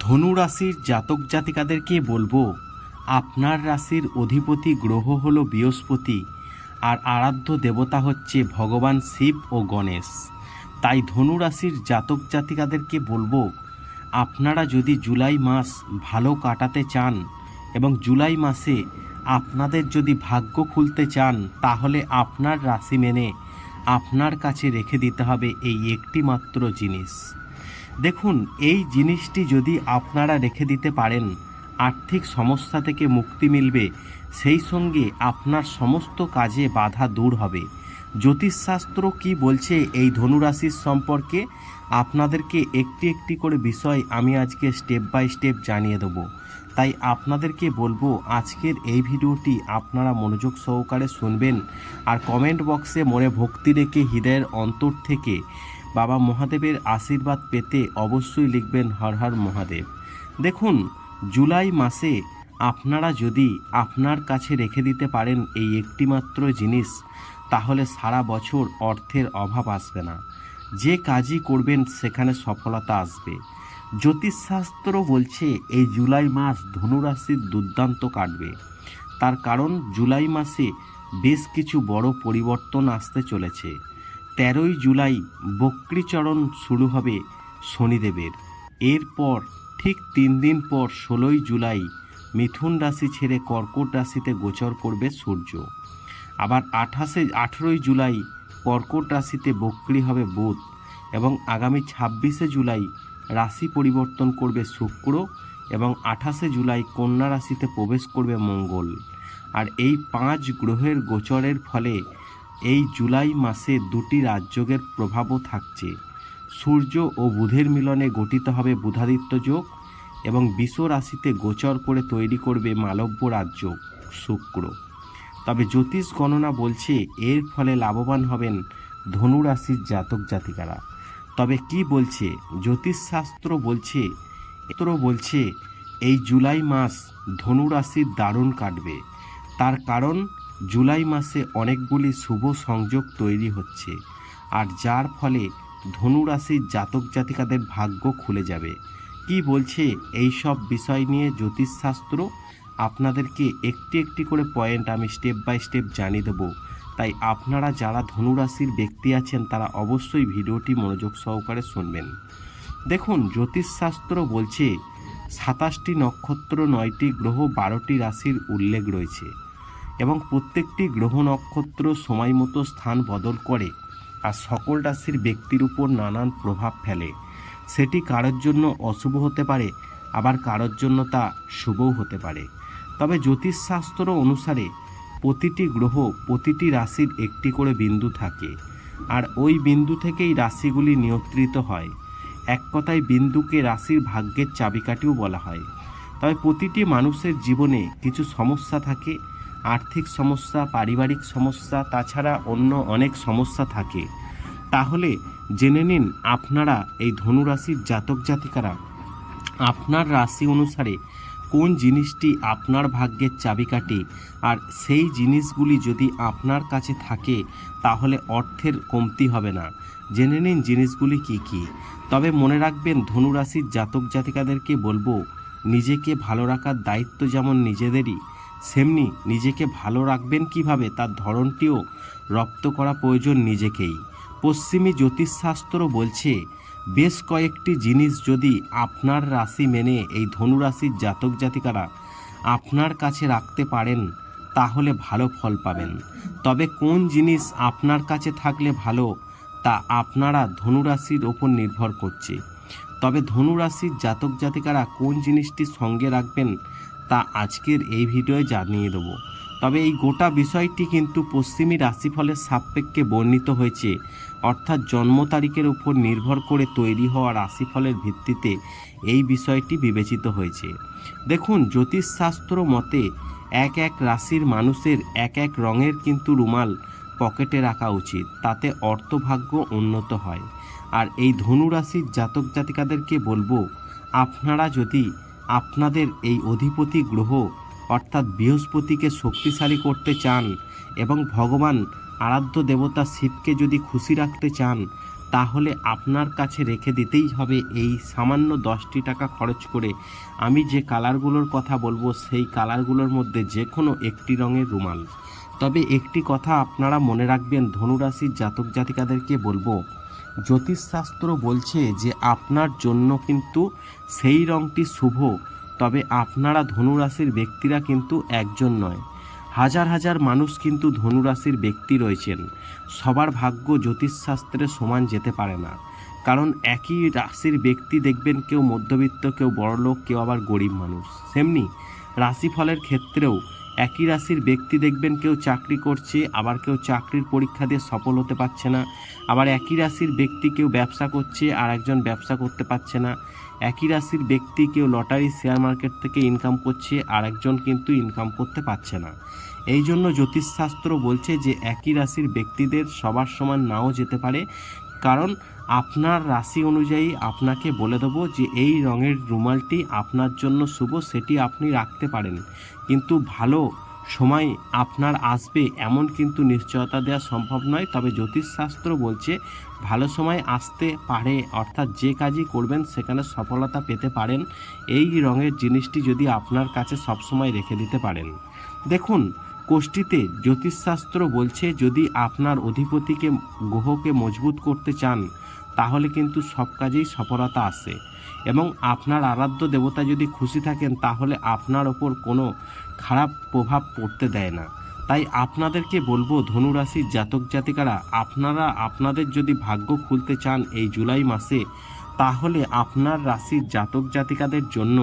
ধনু রাশির জাতক জাতিকাদেরকে বলব, আপনার রাশির অধিপতি গ্রহ হল বৃহস্পতি, আর আরাধ্য দেবতা হচ্ছে ভগবান শিব ও গণেশ। তাই ধনু রাশির জাতক জাতিকাদেরকে বলব, আপনারা যদি জুলাই মাস ভালো কাটাতে চান এবং জুলাই মাসে আপনাদের যদি ভাগ্য খুলতে চান, তাহলে আপনার রাশি মেনে আপনার কাছে রেখে দিতে হবে এই একটি মাত্র জিনিস। দেখুন, এই জিনিসটি যদি আপনারা রেখে দিতে পারেন, আর্থিক সমস্যা থেকে মুক্তি মিলবে। সেই সঙ্গে আপনার সমস্ত কাজে বাধা দূর হবে। জ্যোতিষশাস্ত্র কি বলছে এই ধনুরাশির সম্পর্কে? আপনাদেরকে একটি একটি করে বিষয় আমি আজকে স্টেপ বাই স্টেপ জানিয়ে দেবো। তাই আপনাদেরকে বলব, আজকের এই ভিডিওটি আপনারা মনোযোগ সহকারে শুনবেন আর কমেন্ট বক্সে মনে ভক্তি রেখে হৃদয়ের অন্তর থেকে বাবা মহাদেবের আশীর্বাদ পেতে অবশ্যই লিখবেন হর হর মহাদেব। দেখুন, জুলাই মাসে আপনারা যদি আপনার কাছে রেখে দিতে পারেন এই একটিমাত্র জিনিস, তাহলে সারা বছর অর্থের অভাব আসবে না। যে কাজই করবেন, সেখানে সফলতা আসবে। জ্যোতিষশাস্ত্র বলছে, এই জুলাই মাস ধনুরাশির দুর্দান্ত কাটবে। তার কারণ, জুলাই মাসে বেশ কিছু বড় পরিবর্তন আসতে চলেছে। তেরোই জুলাই বক্রিচরণ শুরু হবে শনিদেবের। এরপর ঠিক তিন দিন পর ষোলোই জুলাই মিথুন রাশি ছেড়ে কর্কট রাশিতে গোচর করবে সূর্য। আবার আঠাশে, আঠেরোই জুলাই কর্কট রাশিতে বক্রি হবে বুধ এবং আগামী ছাব্বিশে জুলাই রাশি পরিবর্তন করবে শুক্র এবং আঠাশে জুলাই কন্যা রাশিতে প্রবেশ করবে মঙ্গল। আর এই পাঁচ গ্রহের গোচরের ফলে এই জুলাই মাসে দুটি রাজযোগের প্রভাবও থাকছে। সূর্য ও বুধের মিলনে গঠিত হবে বুধাদিত্য যোগ এবং বিশ্ব রাশিতে গোচর করে তৈরি করবে মালব্য রাজ্য শুক্র। তবে জ্যোতিষ গণনা বলছে এর ফলে লাভবান হবেন ধনু রাশির জাতক জাতিকারা। তবে কি বলছে? জ্যোতিষশাস্ত্র বলছে এতর বলছে, এই জুলাই মাস ধনু রাশির দারুণ কাটবে। তার কারণ জুলাই মাসে অনেকগুলি শুভ সংযোগ তৈরি হচ্ছে, আর যার ফলে ধনু রাশির জাতক জাতিকাদের ভাগ্য খুলে যাবে। কি বলছে এই সব বিষয় নিয়ে জ্যোতিষশাস্ত্র? আপনাদেরকে একটি একটি করে পয়েন্ট আমি স্টেপ বাই স্টেপ জানিয়ে দেবো। তাই আপনারা যারা ধনুরাশির ব্যক্তি আছেন, তারা অবশ্যই ভিডিওটি মনোযোগ সহকারে শুনবেন। দেখুন, জ্যোতিষশাস্ত্র বলছে, সাতাশটি নক্ষত্র, নয়টি গ্রহ, বারোটি রাশির উল্লেখ রয়েছে। এবং প্রত্যেকটি গ্রহ নক্ষত্র সময় মতো স্থান বদল করে আর সকল রাশির ব্যক্তির উপর নানান প্রভাব ফেলে। সেটি কারোর জন্য অশুভ হতে পারে, আবার কারোর জন্য তা শুভও হতে পারে। তবে জ্যোতিষশাস্ত্র অনুসারে প্রতিটি গ্রহ প্রতিটি রাশির একটি করে বিন্দু থাকে, আর ওই বিন্দু থেকেই রাশিগুলি নিয়ন্ত্রিত হয়। এক কথায় বিন্দুকে রাশির ভাগ্যের চাবিকাঠিও বলা হয়। তবে প্রতিটি মানুষের জীবনে কিছু সমস্যা থাকে আর্থিক সমস্যা, পারিবারিক সমস্যা, তাছাড়া অন্য অনেক সমস্যা থাকে। তাহলে জেনে নিন আপনারা এই ধনুরাশির জাতক জাতিকারা, আপনার রাশি অনুসারে কোন জিনিসটি আপনার ভাগ্যের চাবিকাঠি? আর সেই জিনিসগুলি যদি আপনার কাছে থাকে, তাহলে অর্থের কমতি হবে না। জেনে নিন জিনিসগুলি কি কি। তবে মনে রাখবেন, ধনুরাশির জাতক জাতিকাদেরকে বলব, নিজেকে ভালো রাখার দায়িত্ব যেমন নিজেদেরই সেমনি নিজেকে ভালো রাখবেন কীভাবে তার ধরনটিও রপ্ত করা প্রয়োজন নিজেকেই। পশ্চিমী জ্যোতিষশাস্ত্র বলছে, বেশ কয়েকটি জিনিস যদি আপনার রাশি মেনে এই ধনুরাশির জাতক জাতিকারা আপনার কাছে রাখতে পারেন, তাহলে ভালো ফল পাবেন। তবে কোন জিনিস আপনার কাছে থাকলে ভালো, তা আপনারা ধনুরাশির ওপর নির্ভর করছে। তবে ধনুরাশির জাতক জাতিকারা কোন জিনিসটি সঙ্গে রাখবেন তা আজকের এই ভিডিওয়ে জানিয়ে দেবো। তবে এই গোটা বিষয়টি কিন্তু পশ্চিমী রাশিফলের সাপেক্ষে বর্ণিত হয়েছে। অর্থাৎ জন্ম তারিখের উপর নির্ভর করে তৈরি হওয়া রাশিফলের ভিত্তিতে এই বিষয়টি বিবেচিত হয়েছে। দেখুন, জ্যোতিষশাস্ত্র মতে এক এক রাশির মানুষের এক এক রঙের কিন্তু রুমাল পকেটে রাখা উচিত, তাতে অর্থভাগ্য উন্নত হয়। আর এই ধনু রাশির জাতক জাতিকাদেরকে বলব, আপনারা যদি আপনাদের এই অধিপতি গ্রহ অর্থাৎ বৃহস্পতিকে শক্তিশালী করতে চান এবং ভগবান আরাধ্য দেবতা শিবকে যদি খুশি রাখতে চান, তাহলে আপনার কাছে রেখে দিতেই হবে এই সামান্য দশটি টাকা খরচ করে। আমি যে কালারগুলোর কথা বলব, সেই কালারগুলোর মধ্যে যে কোনো একটি রঙের রুমাল। তবে একটি কথা আপনারা মনে রাখবেন, ধনুরাশির জাতক জাতিকাদেরকে বলব জ্যোতিষশাস্ত্র বলছে যে আপনার জন্য কিন্তু সেই রঙটি শুভ, তবে আপনারা ধনুরাশির ব্যক্তিরা কিন্তু একজন নয়। হাজার হাজার মানুষ কিন্তু ধনুরাশির ব্যক্তি রয়েছেন। সবার ভাগ্য জ্যোতিষশাস্ত্রে সমান যেতে পারে না। কারণ একই রাশির ব্যক্তি দেখবেন কেউ মধ্যবিত্ত, কেউ বড়লোক, কেউ আবার গরিব মানুষ। সেমনি রাশিফলের ক্ষেত্রেও একই রাশির ব্যক্তি দেখবেন কেউ চাকরি করছে, আবার কেউ চাকরির পরীক্ষা দিয়ে সফল হতে পারছে না। আবার একই রাশির ব্যক্তি কেউ ব্যবসা করছে, আর একজন ব্যবসা করতে পারছে না। একই রাশির ব্যক্তি কেউ লটারি, শেয়ার মার্কেট থেকে ইনকাম করছে, আর একজন কিন্তু ইনকাম করতে পারছে না। এই জন্য জ্যোতিষশাস্ত্র বলছে যে, একই রাশির ব্যক্তিদের সবার সমান নাও যেতে পারে। কারণ আপনার রাশি অনুযায়ী আপনাকে বলে দেবো যে এই রঙের রুমালটি আপনার জন্য শুভ, সেটি আপনি রাখতে পারেন। কিন্তু ভালো সময় আপনার আসবে এমন কিন্তু নিশ্চয়তা দেওয়া সম্ভব নয়। তবে জ্যোতিষশাস্ত্র বলছে, ভালো সময় আসতে পারে, অর্থাৎ যে কাজই করবেন সেখানে সফলতা পেতে পারেন। এই রঙের জিনিসটি যদি আপনার কাছে সবসময় রেখে দিতে পারেন। দেখুন কোষ্ঠীতে জ্যোতিষশাস্ত্র বলছে, যদি আপনার অধিপতিকে, গ্রহকে মজবুত করতে চান, তাহলে কিন্তু সব কাজেই সফলতা আসে এবং আপনার আরাধ্য দেবতা যদি খুশি থাকেন, তাহলে আপনার ওপর কোনো খারাপ প্রভাব পড়তে দেয় না। তাই আপনাদেরকে বলব ধনুরাশির জাতক জাতিকারা, আপনারা আপনাদের যদি ভাগ্য খুলতে চান এই জুলাই মাসে, তাহলে আপনার রাশির জাতক জাতিকাদের জন্য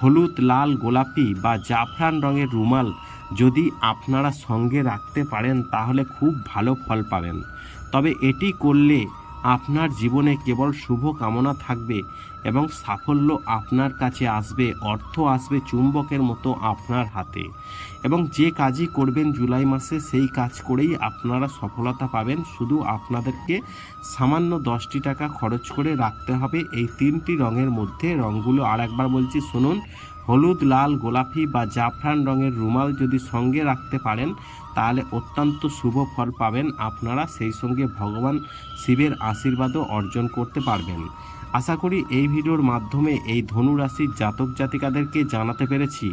হলুদ, লাল, গোলাপি বা জাফরান রঙের রুমাল যদি আপনারা সঙ্গে রাখতে পারেন, তাহলে খুব ভালো ফল পাবেন। তবে এটি করলে আপনার জীবনে কেবল শুভ কামনা থাকবে এবং সাফল্য আপনার কাছে আসবে, অর্থ আসবে চুম্বকের মতো আপনার হাতে। এবং যে কাজই করবেন জুলাই মাসে, সেই কাজ করেই আপনারা সফলতা পাবেন। শুধু আপনাদেরকে সামান্য দশটি টাকা খরচ করে রাখতে হবে। এই তিনটি রঙের মধ্যে রঙগুলো আর একবার বলছি, শুনুন। হলুদ, লাল, গোলাপি বা জাফরান রঙের রুমাল যদি সঙ্গে রাখতে পারেন, তাহলে অত্যন্ত শুভ ফল পাবেন। আপনারা সেই সঙ্গে ভগবান শিবের আশীর্বাদও অর্জন করতে পারবেন। আশা করি এই ভিডিওর মাধ্যমে এই ধনু রাশির জাতক জাতিকাদেরকে জানাতে পেরেছি।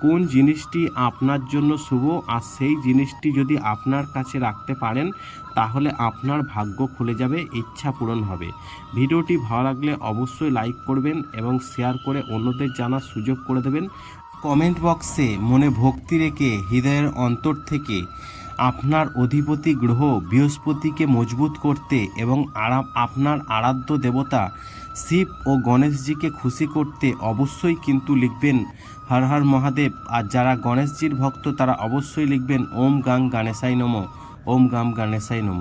কোন জিনিসটি আপনার জন্য শুভ আর সেই জিনিসটি যদি আপনার কাছে রাখতে পারেন, তাহলে আপনার ভাগ্য খুলে যাবে, ইচ্ছা পূরণ হবে। ভিডিওটি ভালো লাগলে অবশ্যই লাইক করবেন এবং শেয়ার করে অন্যদের জানার সুযোগ করে দেবেন। কমেন্ট বক্সে মনে ভক্তি রেখে হৃদয়ের অন্তর থেকে আপনার অধিপতি গ্রহ বৃহস্পতিকে মজবুত করতে এবং আপনার আরাধ্য দেবতা শিব ও গণেশজিকে খুশি করতে অবশ্যই কিন্তু লিখবেন হর হর মহাদেব। আর যারা গণেশজির ভক্ত তারা অবশ্যই লিখবেন, ওম গাং গণেশাই নম, ওম গাম গণেশাই নম।